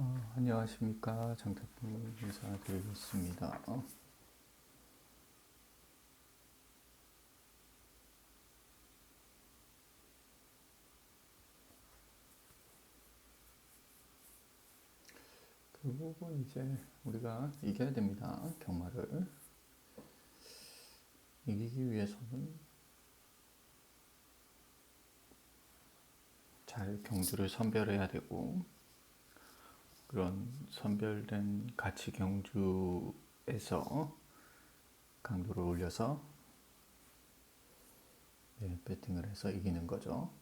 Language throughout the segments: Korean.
어, 안녕하십니까 장태풍 인사드리겠습니다. 어. 결국은 이제 우리가 이겨야 됩니다. 경마를 이기기 위해서는 잘 경주를 선별해야 되고 그런 선별된 가치 경주에서 강도를 올려서 네, 배팅을 해서 이기는 거죠.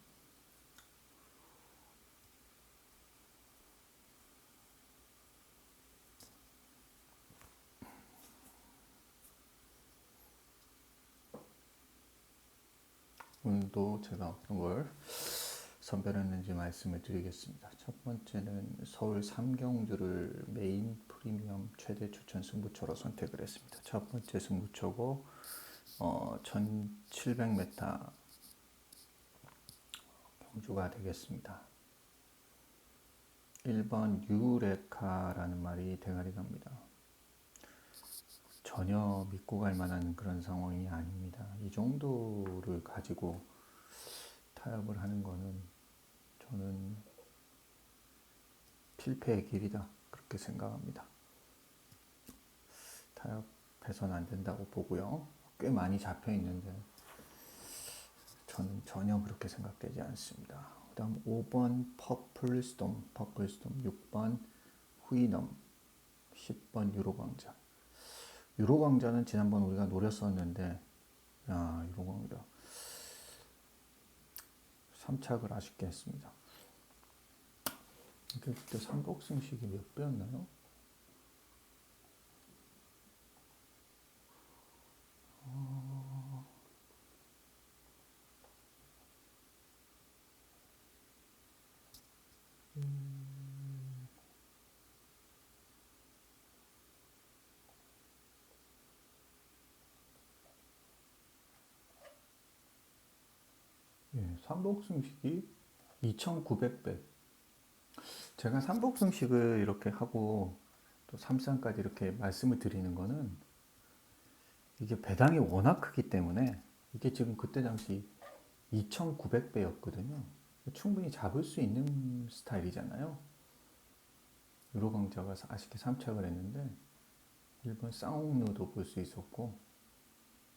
오늘도 제가 어떤 걸 선별했는지 말씀을 드리겠습니다. 첫 번째는 서울 삼경주를 메인 프리미엄 최대 추천 승부처로 선택을 했습니다. 첫 번째 승부처고 어, 1700m 경주가 되겠습니다. 1번 유레카라는 말이 대가리 갑니다. 전혀 믿고 갈 만한 그런 상황이 아닙니다. 이 정도를 가지고 타협을 하는 거는 저는 필패의 길이다. 그렇게 생각합니다. 타협해서는 안 된다고 보고요. 꽤 많이 잡혀 있는데 저는 전혀 그렇게 생각되지 않습니다. 그 다음 5번 퍼플스톰, 퍼플스톰 6번 후이넘 10번 유로광자 유로광자는 지난번 우리가 노렸었는데 야 유로광자 3착을 아쉽게 했습니다. 이게 그때 삼복승식이 몇 배였나요? 어... 음... 예, 삼복승식이 2,900배. 제가 삼복승식을 이렇게 하고 또 삼상까지 이렇게 말씀을 드리는 거는 이게 배당이 워낙 크기 때문에 이게 지금 그때 당시 2,900배였거든요. 충분히 잡을 수 있는 스타일이잖아요. 유로 강자가 아쉽게 3착을 했는데 일본 쌍옥류도 볼 수 있었고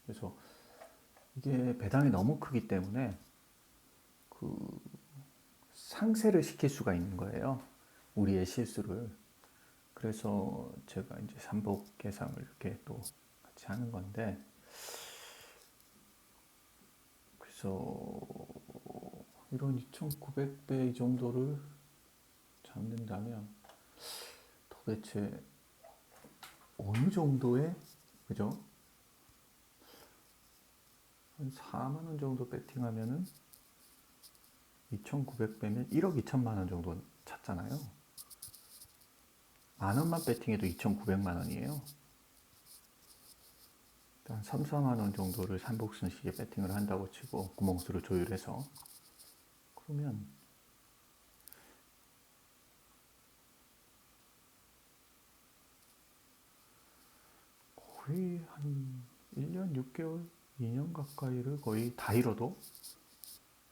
그래서 이게 배당이 너무 크기 때문에 그 상쇄를 시킬 수가 있는 거예요. 우리의 실수를. 그래서 제가 이제 삼복 계상을 이렇게 또 같이 하는 건데, 그래서 이런 2,900배 이 정도를 잡는다면 도대체 어느 정도의 그죠? 한 4만 원 정도 배팅하면은 2,900배면 1억 2천만 원 정도 찾잖아요. 만 원만 배팅해도 2,900만 원이에요. 한 3, 4만 원 정도를 삼복순식에 배팅을 한다고 치고 구멍수를 조율해서 그러면 거의 한 1년 6개월, 2년 가까이를 거의 다 잃어도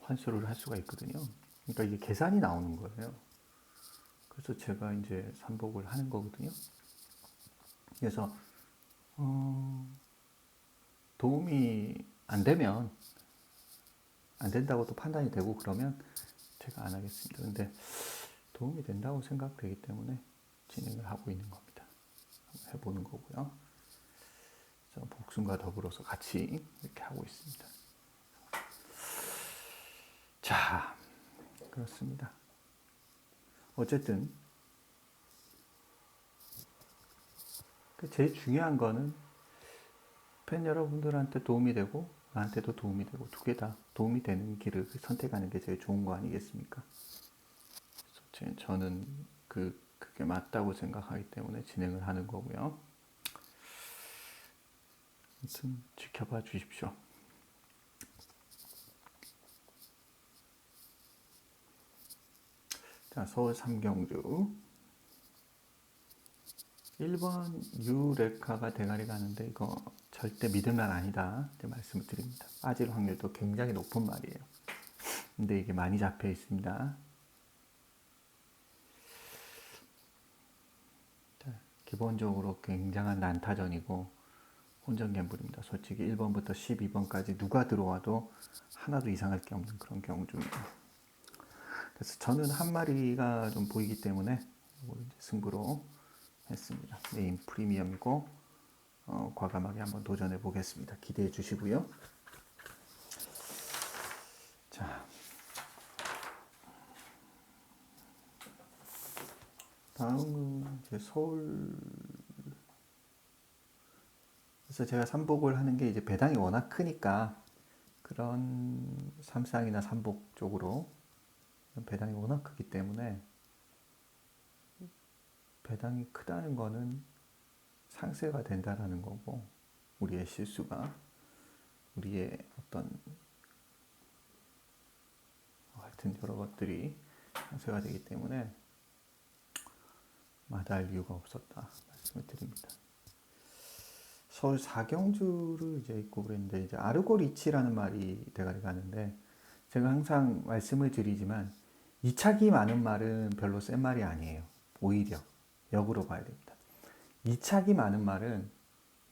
환수를 할 수가 있거든요. 그러니까 이게 계산이 나오는 거예요. 그래서 제가 이제 삼복을 하는 거거든요. 그래서 어, 도움이 안 되면 안 된다고 또 판단이 되고 그러면 제가 안 하겠습니다. 근데 도움이 된다고 생각되기 때문에 진행을 하고 있는 겁니다. 해보는 거고요. 복순과 더불어서 같이 이렇게 하고 있습니다. 자, 그렇습니다. 어쨌든 그 제일 중요한 거는 팬 여러분들한테 도움이 되고 나한테도 도움이 되고 두 개 다 도움이 되는 길을 선택하는 게 제일 좋은 거 아니겠습니까? 저는 그 그게 맞다고 생각하기 때문에 진행을 하는 거고요. 아무튼 지켜봐 주십시오. 자, 서울 삼경주 1번 유레카가 대가리 가는데 이거 절대 믿을만 아니다 이렇게 말씀을 드립니다. 빠질 확률도 굉장히 높은 말이에요. 근데 이게 많이 잡혀 있습니다. 자, 기본적으로 굉장한 난타전이고 혼전 갬블입니다. 솔직히 1번부터 12번까지 누가 들어와도 하나도 이상할 게 없는 그런 경주입니다. 그래서 저는 한 마리가 좀 보이기 때문에 이제 승부로 했습니다. 메인 프리미엄이고 어, 과감하게 한번 도전해 보겠습니다. 기대해 주시고요. 자, 다음은 이제 서울. 그래서 제가 삼복을 하는 게 이제 배당이 워낙 크니까 그런 삼상이나 삼복 쪽으로 배당이 워낙 크기 때문에 배당이 크다는 거는 상세가 된다라는 거고 우리의 실수가 우리의 어떤 하여튼 여러 것들이 상세가 되기 때문에 마다할 이유가 없었다 말씀을 드립니다. 서울 사경주를 이제 입고 그랬는데 이제 아르고 리치라는 말이 대가리 가는데 제가 항상 말씀을 드리지만 이착이 많은 말은 별로 센 말이 아니에요. 오히려 역으로 봐야 됩니다. 이착이 많은 말은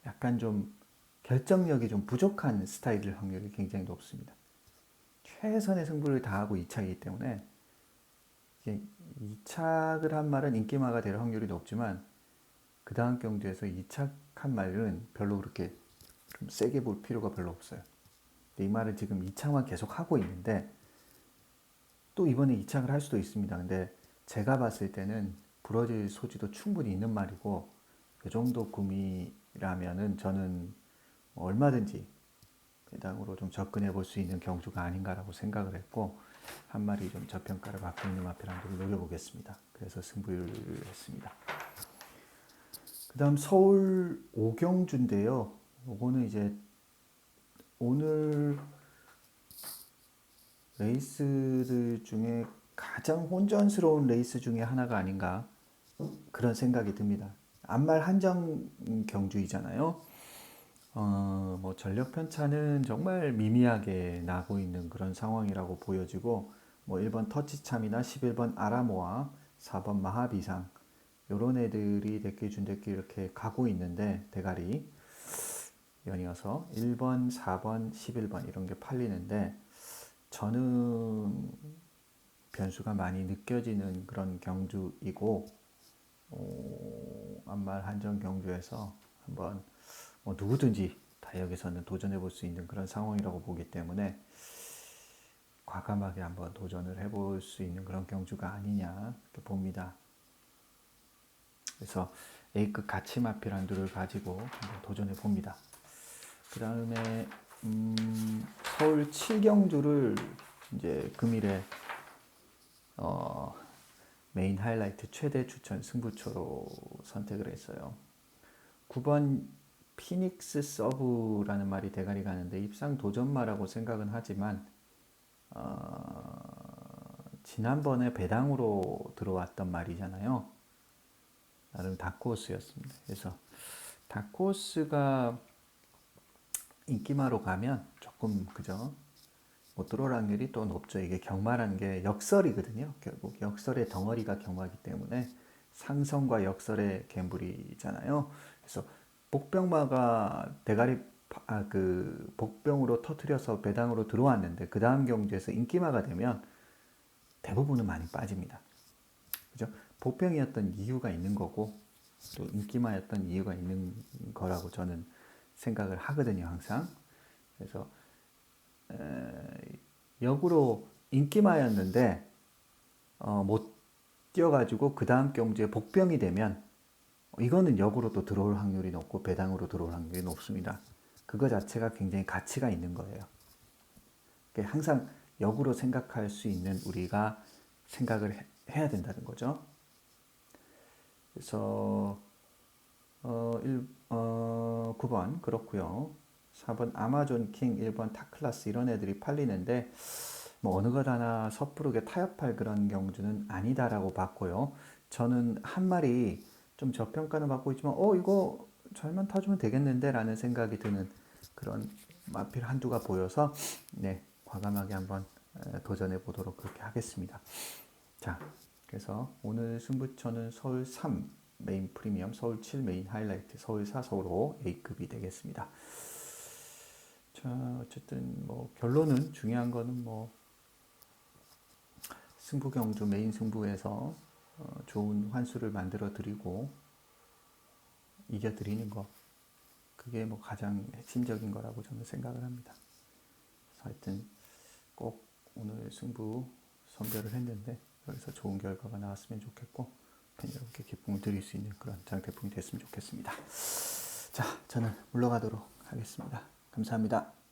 약간 좀 결정력이 좀 부족한 스타일일 확률이 굉장히 높습니다. 최선의 승부를 다하고 이착이기 때문에 이착을 한 말은 인기마가 될 확률이 높지만 그 다음 경주에서 이착한 말은 별로 그렇게 좀 세게 볼 필요가 별로 없어요. 이 말은 지금 이착만 계속 하고 있는데 또 이번에 이착을 할 수도 있습니다. 근데 제가 봤을 때는 부러질 소지도 충분히 있는 말이고 그 정도 구미라면은 저는 얼마든지 배당으로 좀 접근해 볼 수 있는 경주가 아닌가라고 생각을 했고 한 마리 좀 저평가를 받고 있는 마페란도를 노려보겠습니다. 그래서 승부를 했습니다. 그 다음 서울 오경주인데요. 요거는 이제 오늘 레이스들 중에 가장 혼전스러운 레이스 중에 하나가 아닌가 그런 생각이 듭니다. 안말 한정 경주이잖아요. 어, 뭐 전력 편차는 정말 미미하게 나고 있는 그런 상황이라고 보여지고 뭐 1번 터치참이나 11번 아라모아, 4번 마하비상 요런 애들이 대끼 준대끼 이렇게 가고 있는데 대가리 연이어서 1번, 4번, 11번 이런 게 팔리는데 저는 변수가 많이 느껴지는 그런 경주이고 어, 안말 한정 경주에서 한번 뭐 누구든지 다 여기서는 도전해 볼 수 있는 그런 상황이라고 보기 때문에 과감하게 한번 도전을 해볼 수 있는 그런 경주가 아니냐 봅니다. 그래서 A급 가치마피란두를 가지고 한번 도전해 봅니다. 그 다음에 음, 서울 7경주를 이제 금일에 어, 메인 하이라이트 최대 추천 승부처로 선택을 했어요. 9번 피닉스 서브라는 말이 대가리 가는데 입상 도전마라고 생각은 하지만 어, 지난번에 배당으로 들어왔던 말이잖아요. 나름 다크호스였습니다. 그래서 다크호스가 인기마로 가면 조금 그죠 못 들어올 확률이 또 높죠. 이게 경마라는 게 역설이거든요. 결국 역설의 덩어리가 경마기 때문에 상성과 역설의 갬블이잖아요. 그래서 복병마가 대가리 아, 그 복병으로 터트려서 배당으로 들어왔는데 그 다음 경주에서 인기마가 되면 대부분은 많이 빠집니다. 그죠? 복병이었던 이유가 있는 거고 또 인기마였던 이유가 있는 거라고 저는 생각을 하거든요, 항상. 그래서 에, 역으로 인기마였는데 어, 못 뛰어가지고 그 다음 경주에 복병이 되면 이거는 역으로 또 들어올 확률이 높고 배당으로 들어올 확률이 높습니다. 그거 자체가 굉장히 가치가 있는 거예요. 항상 역으로 생각할 수 있는 우리가 생각을 해, 해야 된다는 거죠. 그래서 어, 1, 어, 9번 그렇고요. 4번 아마존 킹, 1번 타클라스 이런 애들이 팔리는데 뭐 어느 것 하나 섣부르게 타협할 그런 경주는 아니다라고 봤고요. 저는 한 마리 좀 저평가는 받고 있지만 어 이거 잘만 타주면 되겠는데 라는 생각이 드는 그런 마필 한두가 보여서 네 과감하게 한번 에, 도전해 보도록 그렇게 하겠습니다. 자 그래서 오늘 승부처는 서울 3 메인 프리미엄, 서울 7 메인 하이라이트, 서울 4 서울 5 A급이 되겠습니다. 자 어쨌든 뭐 결론은 중요한 거는 뭐 승부 경주 메인 승부에서 어, 좋은 환수를 만들어 드리고 이겨 드리는 거 그게 뭐 가장 핵심적인 거라고 저는 생각을 합니다. 하여튼 꼭 오늘 승부 선별을 했는데 여기서 좋은 결과가 나왔으면 좋겠고 팬 여러분께 기쁨을 드릴 수 있는 그런 장태풍이 됐으면 좋겠습니다. 자, 저는 물러가도록 하겠습니다. 감사합니다.